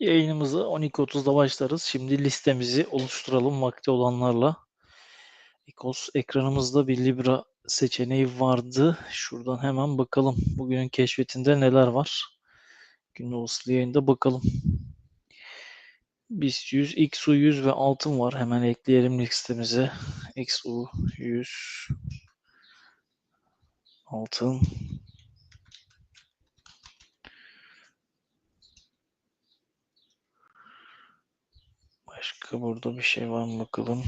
Yayınımızı 12.30'da başlarız. Şimdi listemizi oluşturalım vakti olanlarla. Ecos ekranımızda bir Libra seçeneği vardı. Şuradan hemen bakalım. Bugünün keşfetinde neler var? Olasılığı yayında bakalım. BIST 100, XU 100 ve altın var. Hemen ekleyelim listemize. XU 100 altın Başka burada bir şey var mı bakalım.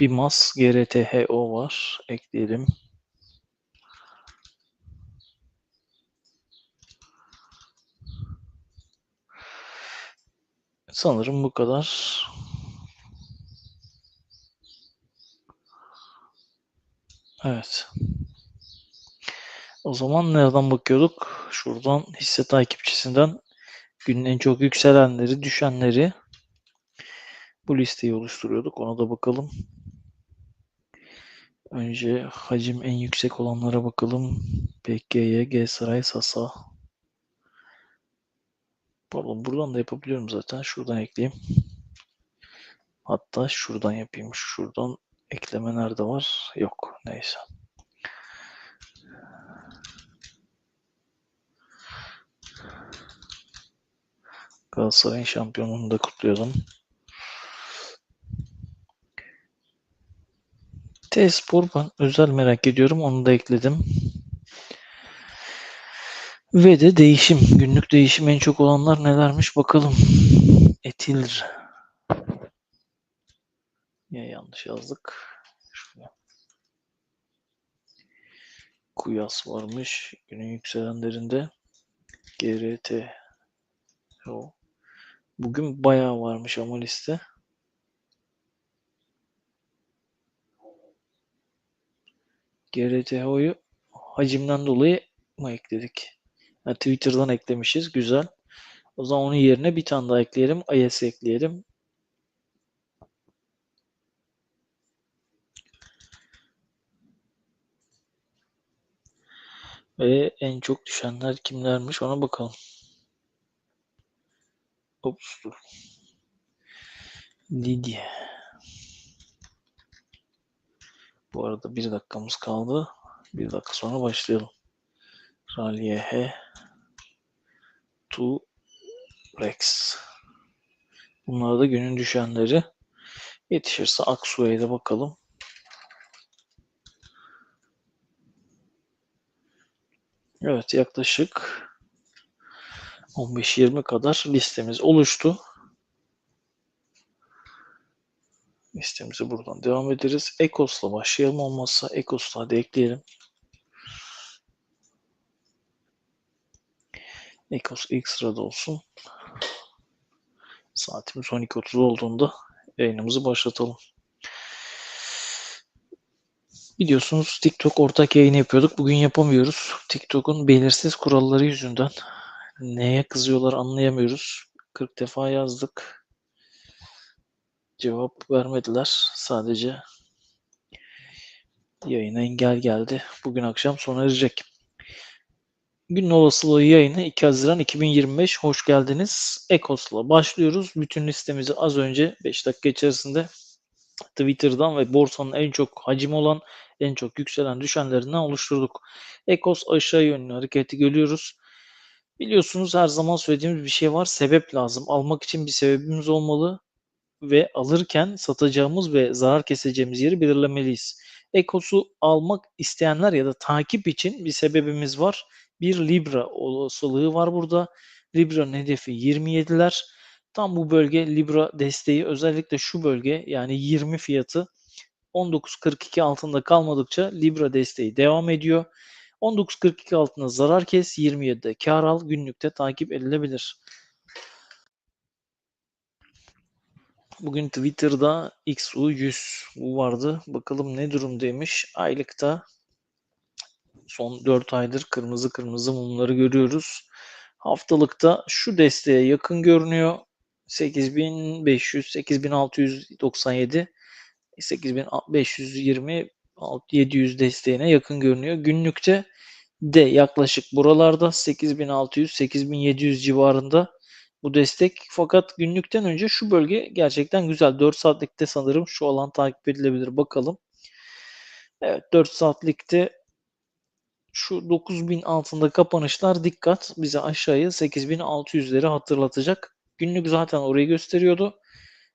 Bir mas GRTHO var. Ekleyelim. Sanırım bu kadar. Evet. O zaman nereden bakıyorduk? Şuradan hisse takipçisinden günün en çok yükselenleri, düşenleri bu listeyi oluşturuyorduk. Ona da bakalım. Önce hacim en yüksek olanlara bakalım. PKY, G Saray, Sasa. Pardon buradan da yapabiliyorum zaten. Şuradan ekleyeyim. Hatta şuradan yapayım. Şuradan ekleme nerede var? Yok. Neyse. Galatasaray'ın şampiyonluğunu da kutluyordum. T-Spor ben özel merak ediyorum. Onu da ekledim. Ve de değişim. Günlük değişim en çok olanlar nelermiş bakalım. Etil. Ya yanlış yazdık. Şuraya. Kuyas varmış. Günün yükselenlerinde. GRT. O. Bugün bayağı varmış ama liste. GRTO'yu hacimden dolayı mı ekledik? Ha, Twitter'dan eklemişiz. Güzel. O zaman onun yerine bir tane daha ekleyelim. IS ekleyelim. Ve en çok düşenler kimlermiş ona bakalım. Ops dur. Lidya. Bu arada bir dakikamız kaldı. Bir dakika sonra başlayalım. Ralliye H. To Rex. Bunlar da günün düşenleri. Yetişirse Aksu'ya da bakalım. Evet yaklaşık 15-20 kadar listemiz oluştu. Listemize buradan devam ederiz. Ekos'la başlayalım olmazsa Ekos'la da ekleyelim. Ekos ilk sırada olsun. Saatimiz 12.30 olduğunda yayınımızı başlatalım. Biliyorsunuz TikTok ortak yayını yapıyorduk. Bugün yapamıyoruz. TikTok'un belirsiz kuralları yüzünden neye kızıyorlar anlayamıyoruz. 40 defa yazdık. Cevap vermediler. Sadece yayına engel geldi. Bugün akşam sona erecek. Günün olasılığı yayını 2 Haziran 2025. Hoş geldiniz. Ekos'la başlıyoruz. Bütün listemizi az önce 5 dakika içerisinde Twitter'dan ve borsanın en çok hacim olan, en çok yükselen düşenlerinden oluşturduk. Ekos aşağı yönlü hareketi görüyoruz. Biliyorsunuz her zaman söylediğimiz bir şey var. Sebep lazım. Almak için bir sebebimiz olmalı ve alırken satacağımız ve zarar keseceğimiz yeri belirlemeliyiz. Ekos'u almak isteyenler ya da takip için bir sebebimiz var. Bir Libra olasılığı var burada. Libra'nın hedefi 27'ler. Tam bu bölge Libra desteği özellikle şu bölge yani 20 fiyatı 19.42 altında kalmadıkça Libra desteği devam ediyor. 19.42 altında zarar kes, 27'de kar al günlükte takip edilebilir. Bugün Twitter'da XU100 bu vardı. Bakalım ne durumdaymış. Aylıkta son 4 aydır kırmızı kırmızı mumları görüyoruz. Haftalıkta şu desteğe yakın görünüyor. 8500, 8697, 8520, 700 desteğine yakın görünüyor. Günlükte de yaklaşık buralarda 8600-8700 civarında bu destek. Fakat günlükten önce şu bölge gerçekten güzel. 4 saatlikte sanırım şu alan takip edilebilir. Bakalım. Evet 4 saatlikte şu 9000 altında kapanışlar dikkat bize aşağıya 8600'leri hatırlatacak. Günlük zaten orayı gösteriyordu.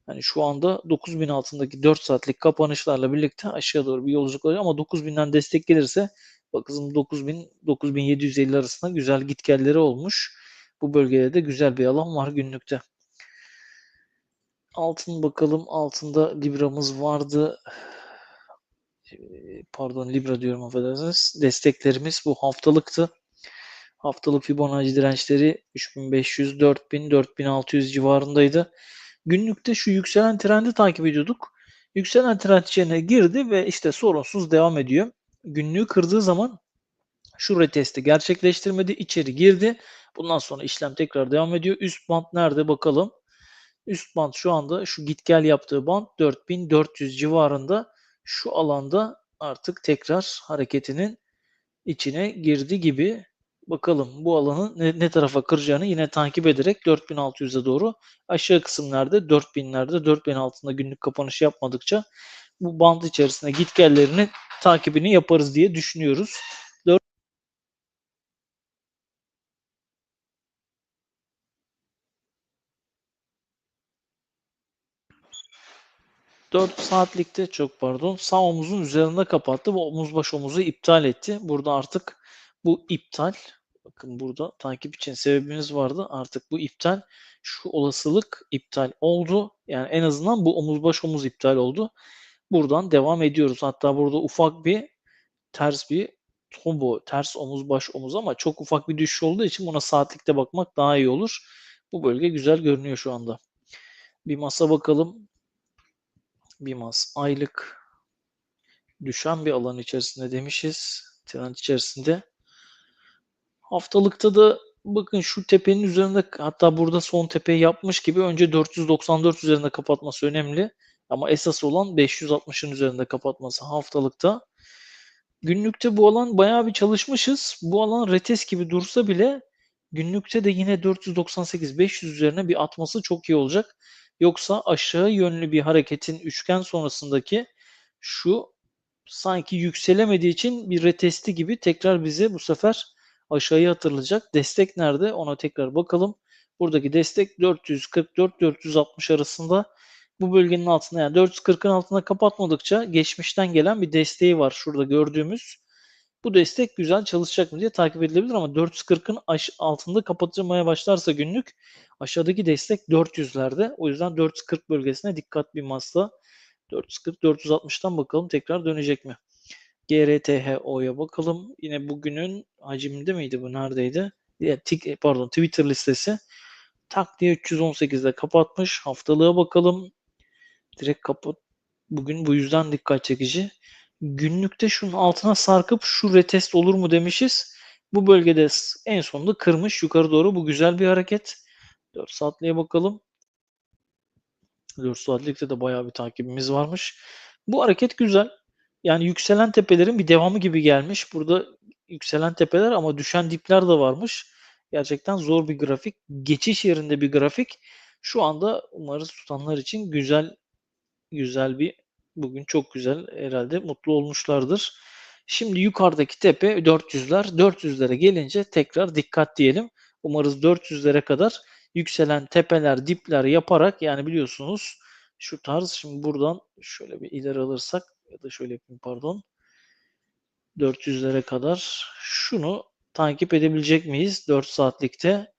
Yani şu anda 9000 altındaki 4 saatlik kapanışlarla birlikte aşağı doğru bir yolculuk olacak ama 9000'den destek gelirse bakın 9000 9750 arasında güzel gitgelleri olmuş. Bu bölgede de güzel bir alan var günlükte. Altın bakalım. Altında libramız vardı. Pardon libra diyorum affedersiniz. Desteklerimiz bu haftalıktı. Haftalık Fibonacci dirençleri 3500, 4000, 4600 civarındaydı. Günlükte şu yükselen trendi takip ediyorduk. Yükselen trend içine girdi ve işte sorunsuz devam ediyor. Günlüğü kırdığı zaman şu retesti gerçekleştirmedi. içeri girdi. Bundan sonra işlem tekrar devam ediyor. Üst band nerede bakalım. Üst band şu anda şu git gel yaptığı band 4400 civarında. Şu alanda artık tekrar hareketinin içine girdi gibi. Bakalım bu alanın ne, ne tarafa kıracağını yine takip ederek 4600'e doğru aşağı kısımlarda 4000'lerde 4000 altında günlük kapanış yapmadıkça bu band içerisinde gitgellerini takibini yaparız diye düşünüyoruz. 4 saatlikte çok pardon sağ omuzun üzerinde kapattı ve omuz baş omuzu iptal etti. Burada artık bu iptal bakın burada takip için sebebimiz vardı. Artık bu iptal şu olasılık iptal oldu. Yani en azından bu omuz baş omuz iptal oldu. Buradan devam ediyoruz. Hatta burada ufak bir ters bir tombo, ters omuz baş omuz ama çok ufak bir düşüş olduğu için buna saatlikte bakmak daha iyi olur. Bu bölge güzel görünüyor şu anda. Bir masa bakalım. Bimas aylık düşen bir alan içerisinde demişiz. Trend içerisinde. Haftalıkta da bakın şu tepenin üzerinde hatta burada son tepeyi yapmış gibi önce 494 üzerinde kapatması önemli. Ama esas olan 560'ın üzerinde kapatması haftalıkta. Günlükte bu alan bayağı bir çalışmışız. Bu alan retes gibi dursa bile günlükte de yine 498-500 üzerine bir atması çok iyi olacak. Yoksa aşağı yönlü bir hareketin üçgen sonrasındaki şu sanki yükselemediği için bir retesti gibi tekrar bize bu sefer aşağıya hatırlayacak. Destek nerede? Ona tekrar bakalım. Buradaki destek 444-460 arasında. Bu bölgenin altında yani 440'ın altında kapatmadıkça geçmişten gelen bir desteği var şurada gördüğümüz. Bu destek güzel çalışacak mı diye takip edilebilir ama 440'ın altında kapatılmaya başlarsa günlük aşağıdaki destek 400'lerde. O yüzden 440 bölgesine dikkat bir masla. 440-460'tan bakalım tekrar dönecek mi? GRTHO'ya bakalım. Yine bugünün haciminde miydi bu? Neredeydi? Pardon Twitter listesi. Tak diye 318'de kapatmış. Haftalığa bakalım. Direkt kapat. Bugün bu yüzden dikkat çekici günlükte şunun altına sarkıp şu retest olur mu demişiz. Bu bölgede en sonunda kırmış yukarı doğru. Bu güzel bir hareket. 4 saatliğe bakalım. 4 saatlikte de bayağı bir takibimiz varmış. Bu hareket güzel. Yani yükselen tepelerin bir devamı gibi gelmiş. Burada yükselen tepeler ama düşen dipler de varmış. Gerçekten zor bir grafik. Geçiş yerinde bir grafik. Şu anda umarız tutanlar için güzel güzel bir Bugün çok güzel herhalde mutlu olmuşlardır. Şimdi yukarıdaki tepe 400'ler. 400'lere gelince tekrar dikkat diyelim. Umarız 400'lere kadar yükselen tepeler, dipler yaparak yani biliyorsunuz şu tarz şimdi buradan şöyle bir ileri alırsak ya da şöyle yapayım pardon 400'lere kadar şunu takip edebilecek miyiz 4 saatlikte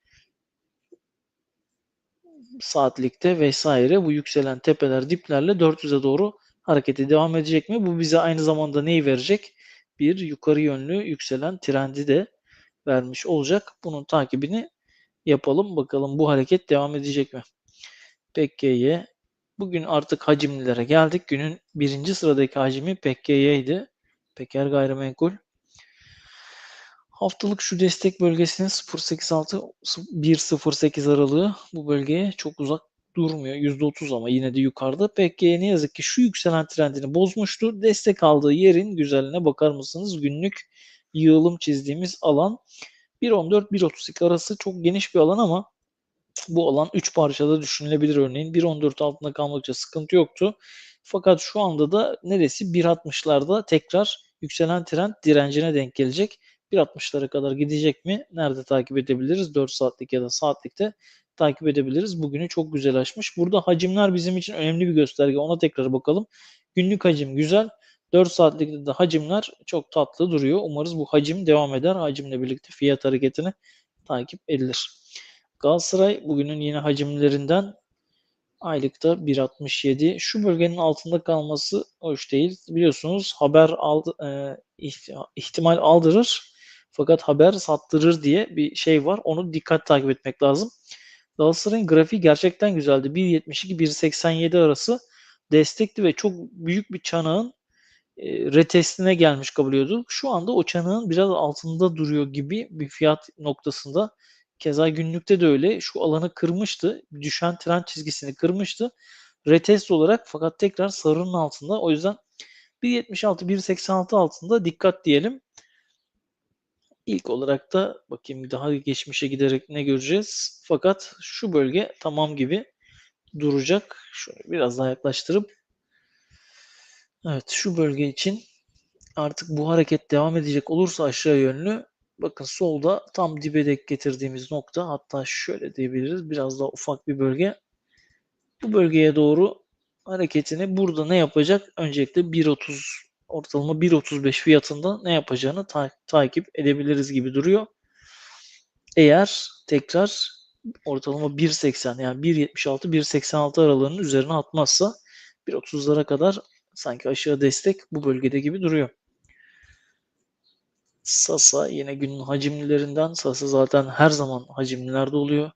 saatlikte vesaire bu yükselen tepeler diplerle 400'e doğru hareketi devam edecek mi? Bu bize aynı zamanda neyi verecek? Bir yukarı yönlü yükselen trendi de vermiş olacak. Bunun takibini yapalım. Bakalım bu hareket devam edecek mi? PKY. Bugün artık hacimlilere geldik. Günün birinci sıradaki hacmi PKY'ydi. Peker gayrimenkul. Haftalık şu destek bölgesinin 0.86-1.08 aralığı bu bölgeye çok uzak durmuyor. %30 ama yine de yukarıda. PK'ye ne yazık ki şu yükselen trendini bozmuştu. Destek aldığı yerin güzelliğine bakar mısınız? Günlük yığılım çizdiğimiz alan. 1.14-1.32 arası çok geniş bir alan ama bu alan 3 parçada düşünülebilir örneğin. 1.14 altında kalmakça sıkıntı yoktu. Fakat şu anda da neresi 1.60'larda tekrar yükselen trend direncine denk gelecek. 1.60'lara kadar gidecek mi? Nerede takip edebiliriz? 4 saatlik ya da saatlikte takip edebiliriz. Bugünü çok güzel açmış. Burada hacimler bizim için önemli bir gösterge. Ona tekrar bakalım. Günlük hacim güzel. 4 saatlikte de hacimler çok tatlı duruyor. Umarız bu hacim devam eder. Hacimle birlikte fiyat hareketini takip edilir. Galatasaray bugünün yine hacimlerinden aylıkta 1.67. Şu bölgenin altında kalması hoş değil. Biliyorsunuz haber aldı, e, ihtimal aldırır fakat haber sattırır diye bir şey var. Onu dikkat takip etmek lazım. Galatasaray'ın grafiği gerçekten güzeldi. 1.72-1.87 arası destekti ve çok büyük bir çanağın e, retestine gelmiş kabul ediyorduk. Şu anda o çanağın biraz altında duruyor gibi bir fiyat noktasında. Keza günlükte de öyle. Şu alanı kırmıştı. Düşen trend çizgisini kırmıştı. Retest olarak fakat tekrar sarının altında. O yüzden 1.76-1.86 altında dikkat diyelim. İlk olarak da bakayım daha geçmişe giderek ne göreceğiz. Fakat şu bölge tamam gibi duracak. Şöyle biraz daha yaklaştırıp Evet şu bölge için artık bu hareket devam edecek olursa aşağı yönlü bakın solda tam dibe dek getirdiğimiz nokta hatta şöyle diyebiliriz biraz daha ufak bir bölge. Bu bölgeye doğru hareketini burada ne yapacak? Öncelikle 1.30 ortalama 1.35 fiyatında ne yapacağını ta- takip edebiliriz gibi duruyor. Eğer tekrar ortalama 1.80 yani 1.76-1.86 aralığının üzerine atmazsa 1.30'lara kadar sanki aşağı destek bu bölgede gibi duruyor. Sasa yine günün hacimlilerinden. Sasa zaten her zaman hacimlilerde oluyor.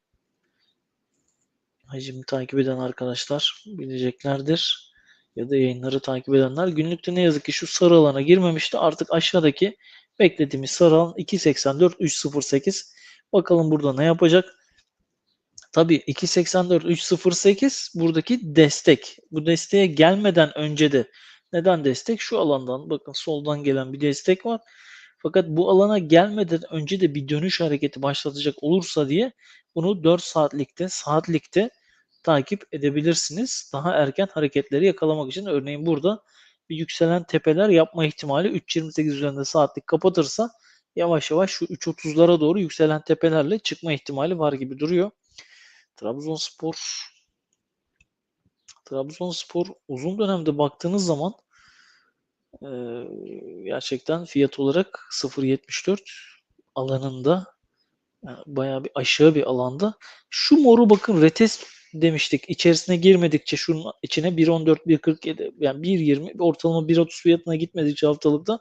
Hacimi takip eden arkadaşlar bileceklerdir. Ya da yayınları takip edenler. Günlükte ne yazık ki şu sarı alana girmemişti. Artık aşağıdaki beklediğimiz sarı alan 2.84 3.08. Bakalım burada ne yapacak? Tabii 2.84 3.08 buradaki destek. Bu desteğe gelmeden önce de neden destek? Şu alandan bakın soldan gelen bir destek var. Fakat bu alana gelmeden önce de bir dönüş hareketi başlatacak olursa diye bunu 4 saatlikte, saatlikte takip edebilirsiniz. Daha erken hareketleri yakalamak için örneğin burada bir yükselen tepeler yapma ihtimali 3.28 üzerinde saatlik kapatırsa yavaş yavaş şu 3.30'lara doğru yükselen tepelerle çıkma ihtimali var gibi duruyor. Trabzonspor Trabzonspor uzun dönemde baktığınız zaman e, gerçekten fiyat olarak 0.74 alanında yani bayağı bir aşağı bir alanda. Şu moru bakın retest demiştik. İçerisine girmedikçe şunun içine 1.14 1.47 yani 1.20 ortalama 1.30 fiyatına gitmedikçe haftalıkta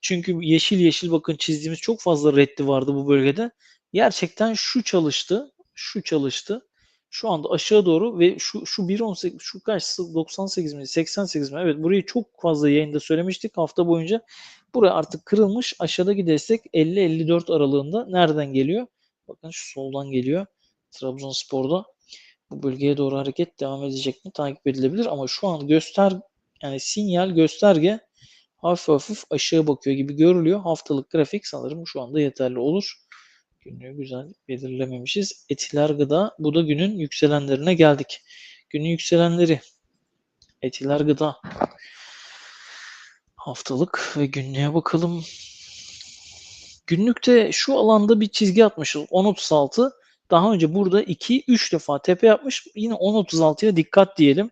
çünkü yeşil yeşil bakın çizdiğimiz çok fazla reddi vardı bu bölgede. Gerçekten şu çalıştı şu çalıştı. Şu anda aşağı doğru ve şu şu 1.18 şu kaç 98 mi 88 mi? Evet burayı çok fazla yayında söylemiştik hafta boyunca. Buraya artık kırılmış. Aşağıdaki destek 50-54 aralığında. Nereden geliyor? Bakın şu soldan geliyor. Trabzonspor'da bu bölgeye doğru hareket devam edecek mi? Takip edilebilir ama şu an göster yani sinyal gösterge hafif hafif aşağı bakıyor gibi görülüyor. Haftalık grafik sanırım şu anda yeterli olur. Günlüğü güzel belirlememişiz. Etiler gıda. Bu da günün yükselenlerine geldik. Günün yükselenleri. Etiler gıda. Haftalık ve günlüğe bakalım. Günlükte şu alanda bir çizgi atmışız. 10.36. Daha önce burada 2-3 defa tepe yapmış. Yine 10.36'ya dikkat diyelim.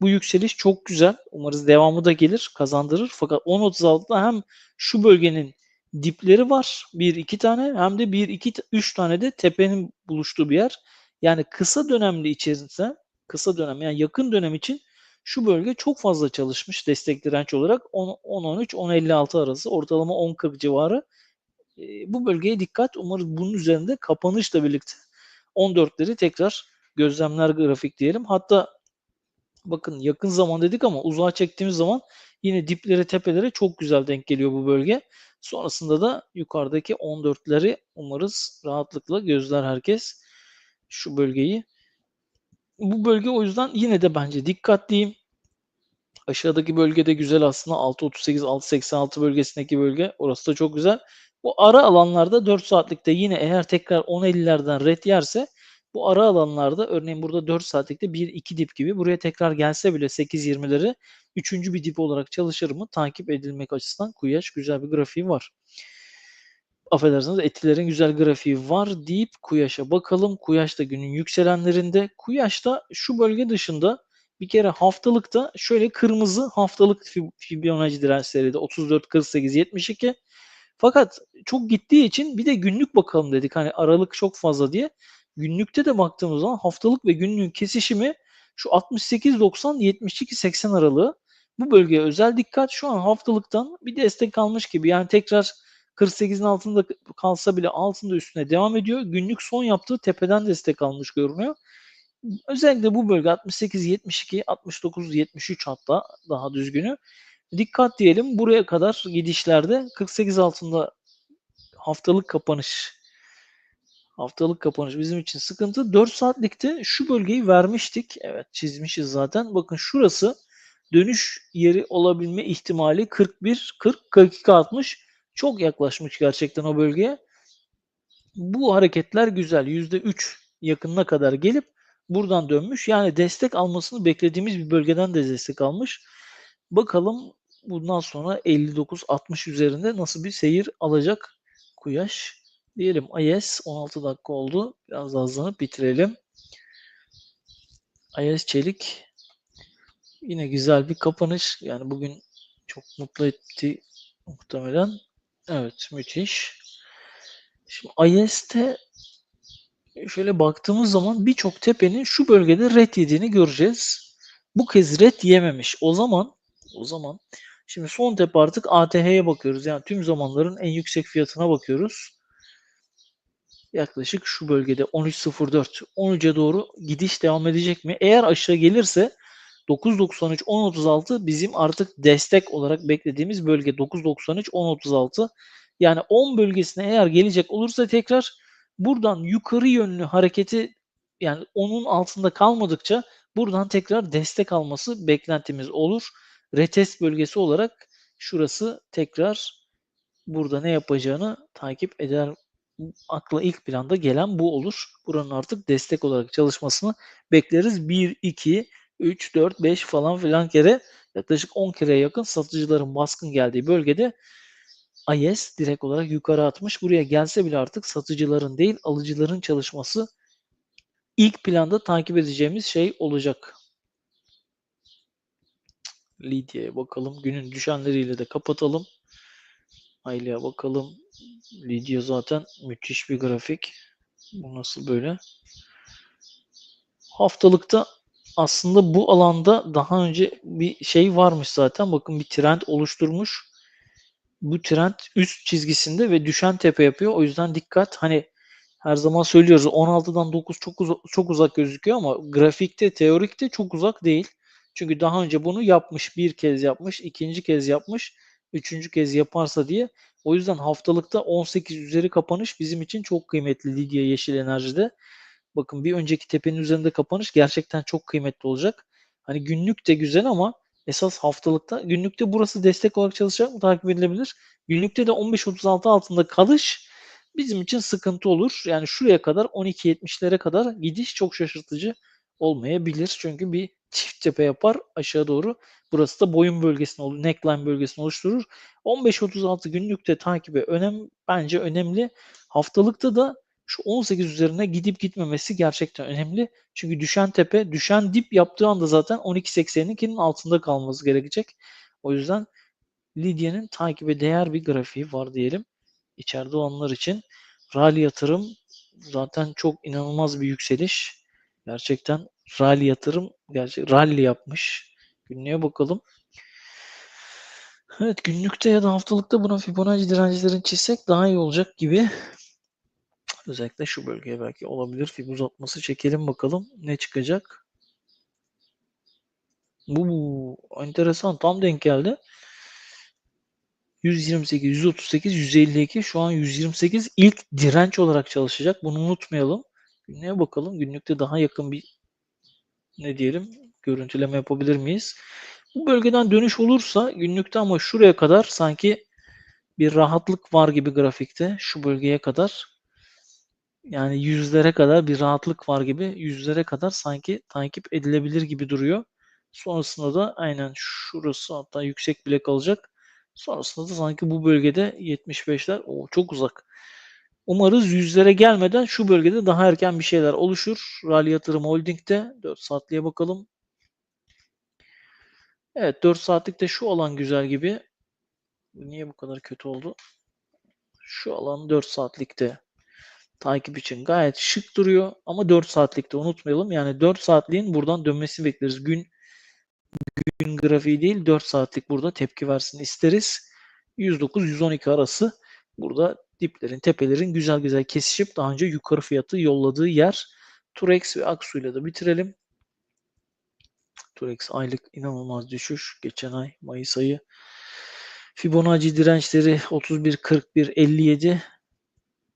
Bu yükseliş çok güzel. Umarız devamı da gelir, kazandırır. Fakat 10.36'da hem şu bölgenin dipleri var. Bir iki tane hem de bir iki üç tane de tepenin buluştuğu bir yer. Yani kısa dönemli içerisinde kısa dönem yani yakın dönem için şu bölge çok fazla çalışmış destek direnç olarak 10-13-10-56 arası ortalama 10-40 civarı. E, bu bölgeye dikkat. Umarız bunun üzerinde kapanışla birlikte 14'leri tekrar gözlemler grafik diyelim. Hatta bakın yakın zaman dedik ama uzağa çektiğimiz zaman yine diplere tepelere çok güzel denk geliyor bu bölge. Sonrasında da yukarıdaki 14'leri umarız rahatlıkla gözler herkes şu bölgeyi. Bu bölge o yüzden yine de bence dikkatliyim. Aşağıdaki bölgede güzel aslında 6.38 6.86 bölgesindeki bölge orası da çok güzel. Bu ara alanlarda 4 saatlikte yine eğer tekrar 10.50'lerden red yerse bu ara alanlarda örneğin burada 4 saatlikte 1-2 dip gibi buraya tekrar gelse bile 8.20'leri üçüncü bir dip olarak çalışır mı? Takip edilmek açısından Kuyaş güzel bir grafiği var. Affedersiniz etilerin güzel grafiği var deyip Kuyaş'a bakalım. Kuyaş da günün yükselenlerinde. Kuyaş'ta şu bölge dışında bir kere haftalıkta şöyle kırmızı haftalık Fibonacci dirençleri de 34, 48, 72. Fakat çok gittiği için bir de günlük bakalım dedik. Hani aralık çok fazla diye. Günlükte de baktığımız zaman haftalık ve günlüğün kesişimi şu 68-90-72-80 aralığı. Bu bölgeye özel dikkat. Şu an haftalıktan bir destek almış gibi. Yani tekrar 48'in altında kalsa bile altında üstüne devam ediyor. Günlük son yaptığı tepeden destek almış görünüyor. Özellikle bu bölge 68-72, 69-73 hatta daha düzgünü. Dikkat diyelim buraya kadar gidişlerde 48 altında haftalık kapanış haftalık kapanış bizim için sıkıntı. 4 saatlikte şu bölgeyi vermiştik. Evet çizmişiz zaten. Bakın şurası dönüş yeri olabilme ihtimali 41, 40, 42, 60 çok yaklaşmış gerçekten o bölgeye. Bu hareketler güzel. %3 yakınına kadar gelip buradan dönmüş. Yani destek almasını beklediğimiz bir bölgeden de destek almış. Bakalım bundan sonra 59-60 üzerinde nasıl bir seyir alacak Kuyaş. Diyelim IS 16 dakika oldu. Biraz daha hızlanıp bitirelim. IS Çelik yine güzel bir kapanış. Yani bugün çok mutlu etti muhtemelen. Evet müthiş. Şimdi IS'te şöyle baktığımız zaman birçok tepenin şu bölgede red yediğini göreceğiz. Bu kez red yememiş. O zaman o zaman şimdi son tepe artık ATH'ye bakıyoruz. Yani tüm zamanların en yüksek fiyatına bakıyoruz. Yaklaşık şu bölgede 13.04 13'e doğru gidiş devam edecek mi? Eğer aşağı gelirse 9.93 10.36 bizim artık destek olarak beklediğimiz bölge 9.93 10.36 yani 10 bölgesine eğer gelecek olursa tekrar buradan yukarı yönlü hareketi yani onun altında kalmadıkça buradan tekrar destek alması beklentimiz olur. Retest bölgesi olarak şurası tekrar burada ne yapacağını takip eder. Akla ilk planda gelen bu olur. Buranın artık destek olarak çalışmasını bekleriz. 1, 2, 3, 4, 5 falan filan kere yaklaşık 10 kereye yakın satıcıların baskın geldiği bölgede IS direkt olarak yukarı atmış. Buraya gelse bile artık satıcıların değil alıcıların çalışması ilk planda takip edeceğimiz şey olacak. Lidya'ya bakalım. Günün düşenleriyle de kapatalım. Aylığa bakalım. Lidya zaten müthiş bir grafik. Bu nasıl böyle? Haftalıkta aslında bu alanda daha önce bir şey varmış zaten. Bakın bir trend oluşturmuş. Bu trend üst çizgisinde ve düşen tepe yapıyor. O yüzden dikkat. Hani her zaman söylüyoruz 16'dan 9 çok uzak, çok uzak gözüküyor ama grafikte, teorikte çok uzak değil. Çünkü daha önce bunu yapmış, bir kez yapmış, ikinci kez yapmış, üçüncü kez yaparsa diye. O yüzden haftalıkta 18 üzeri kapanış bizim için çok kıymetli Lidya Yeşil Enerji'de. Bakın bir önceki tepenin üzerinde kapanış gerçekten çok kıymetli olacak. Hani günlük de güzel ama esas haftalıkta günlükte burası destek olarak çalışacak mı takip edilebilir. Günlükte de 15.36 altında kalış bizim için sıkıntı olur. Yani şuraya kadar 12.70'lere kadar gidiş çok şaşırtıcı olmayabilir. Çünkü bir çift tepe yapar aşağı doğru. Burası da boyun bölgesini, neckline bölgesini oluşturur. 15.36 günlükte takibi önem bence önemli. Haftalıkta da şu 18 üzerine gidip gitmemesi gerçekten önemli. Çünkü düşen tepe, düşen dip yaptığı anda zaten 12.82'nin altında kalması gerekecek. O yüzden Lidya'nın takibe değer bir grafiği var diyelim. İçeride olanlar için. Rally yatırım zaten çok inanılmaz bir yükseliş. Gerçekten rally yatırım gerçek rally yapmış. Günlüğe bakalım. Evet günlükte ya da haftalıkta buna Fibonacci direncilerini çizsek daha iyi olacak gibi. Özellikle şu bölgeye belki olabilir. Fib uzatması çekelim bakalım ne çıkacak. Bu enteresan tam denk geldi. 128, 138, 152 şu an 128 ilk direnç olarak çalışacak. Bunu unutmayalım. Günlüğe bakalım. Günlükte daha yakın bir ne diyelim görüntüleme yapabilir miyiz? Bu bölgeden dönüş olursa günlükte ama şuraya kadar sanki bir rahatlık var gibi grafikte şu bölgeye kadar yani yüzlere kadar bir rahatlık var gibi yüzlere kadar sanki takip edilebilir gibi duruyor. Sonrasında da aynen şurası hatta yüksek bile kalacak. Sonrasında da sanki bu bölgede 75'ler o çok uzak. Umarız yüzlere gelmeden şu bölgede daha erken bir şeyler oluşur. Rally Yatırım Holding'de 4 saatliğe bakalım. Evet 4 saatlikte şu alan güzel gibi. Niye bu kadar kötü oldu? Şu alan 4 saatlikte takip için gayet şık duruyor. Ama 4 saatlikte unutmayalım. Yani 4 saatliğin buradan dönmesini bekleriz. Gün gün grafiği değil 4 saatlik burada tepki versin isteriz. 109-112 arası burada diplerin, tepelerin güzel güzel kesişip daha önce yukarı fiyatı yolladığı yer. Turex ve Aksu ile de bitirelim. Turex aylık inanılmaz düşüş. Geçen ay Mayıs ayı. Fibonacci dirençleri 31, 41, 57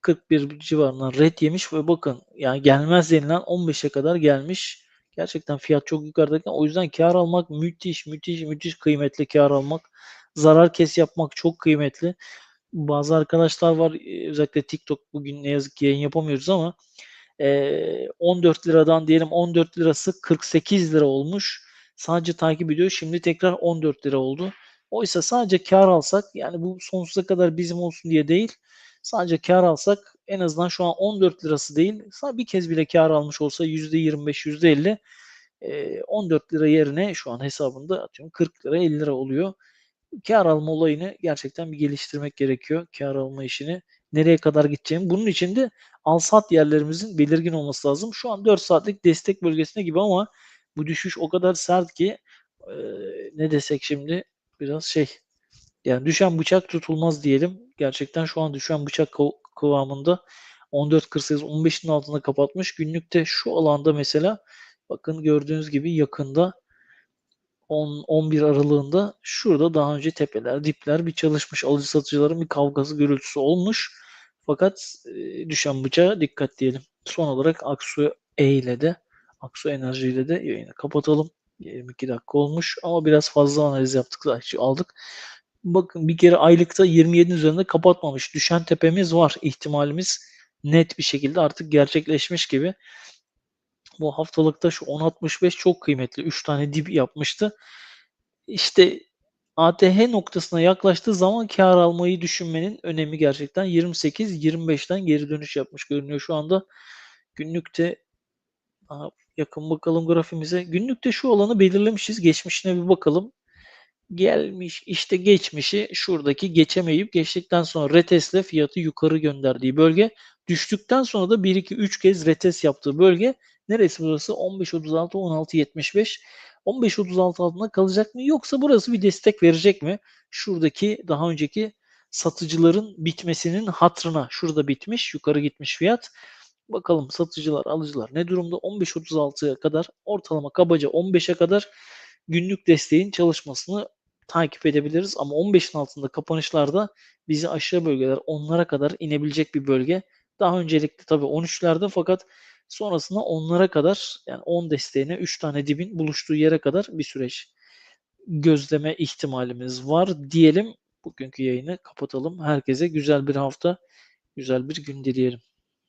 41 civarından red yemiş ve bakın yani gelmez denilen 15'e kadar gelmiş. Gerçekten fiyat çok yukarıdayken o yüzden kar almak müthiş müthiş müthiş kıymetli kar almak. Zarar kes yapmak çok kıymetli. Bazı arkadaşlar var özellikle TikTok bugün ne yazık ki yayın yapamıyoruz ama 14 liradan diyelim 14 lirası 48 lira olmuş. Sadece takip ediyor. Şimdi tekrar 14 lira oldu. Oysa sadece kar alsak yani bu sonsuza kadar bizim olsun diye değil. Sadece kar alsak en azından şu an 14 lirası değil. Bir kez bile kar almış olsa %25, %50 14 lira yerine şu an hesabında atıyorum 40 lira 50 lira oluyor. Kar alma olayını gerçekten bir geliştirmek gerekiyor. Kar alma işini nereye kadar gideceğim. Bunun için de al sat yerlerimizin belirgin olması lazım. Şu an 4 saatlik destek bölgesine gibi ama bu düşüş o kadar sert ki e, ne desek şimdi biraz şey yani düşen bıçak tutulmaz diyelim. Gerçekten şu an düşen bıçak kıvamında 14.48 15'in altında kapatmış. Günlükte şu alanda mesela bakın gördüğünüz gibi yakında 10 11 aralığında şurada daha önce tepeler, dipler bir çalışmış. Alıcı satıcıların bir kavgası gürültüsü olmuş. Fakat e, düşen bıçağa dikkat diyelim. Son olarak Aksu E ile de Aksu Enerji ile de yayını kapatalım. 22 dakika olmuş ama biraz fazla analiz yaptık aldık. Bakın bir kere aylıkta 27'nin üzerinde kapatmamış. Düşen tepemiz var. ihtimalimiz net bir şekilde artık gerçekleşmiş gibi. Bu haftalıkta şu 10.65 çok kıymetli. 3 tane dip yapmıştı. İşte ATH noktasına yaklaştığı zaman kar almayı düşünmenin önemi gerçekten 28-25'ten geri dönüş yapmış görünüyor şu anda. Günlükte yakın bakalım grafimize. Günlükte şu alanı belirlemişiz. Geçmişine bir bakalım gelmiş işte geçmişi şuradaki geçemeyip geçtikten sonra retesle fiyatı yukarı gönderdiği bölge düştükten sonra da 1 2 3 kez retes yaptığı bölge neresi burası 15.36 16.75 15.36 altında kalacak mı yoksa burası bir destek verecek mi? Şuradaki daha önceki satıcıların bitmesinin hatrına şurada bitmiş yukarı gitmiş fiyat. Bakalım satıcılar alıcılar ne durumda 15.36'ya kadar ortalama kabaca 15'e kadar günlük desteğin çalışmasını takip edebiliriz. Ama 15'in altında kapanışlarda bizi aşağı bölgeler onlara kadar inebilecek bir bölge. Daha öncelikli tabii 13'lerde fakat sonrasında onlara kadar yani 10 desteğine 3 tane dibin buluştuğu yere kadar bir süreç gözleme ihtimalimiz var diyelim. Bugünkü yayını kapatalım. Herkese güzel bir hafta, güzel bir gün dileyelim.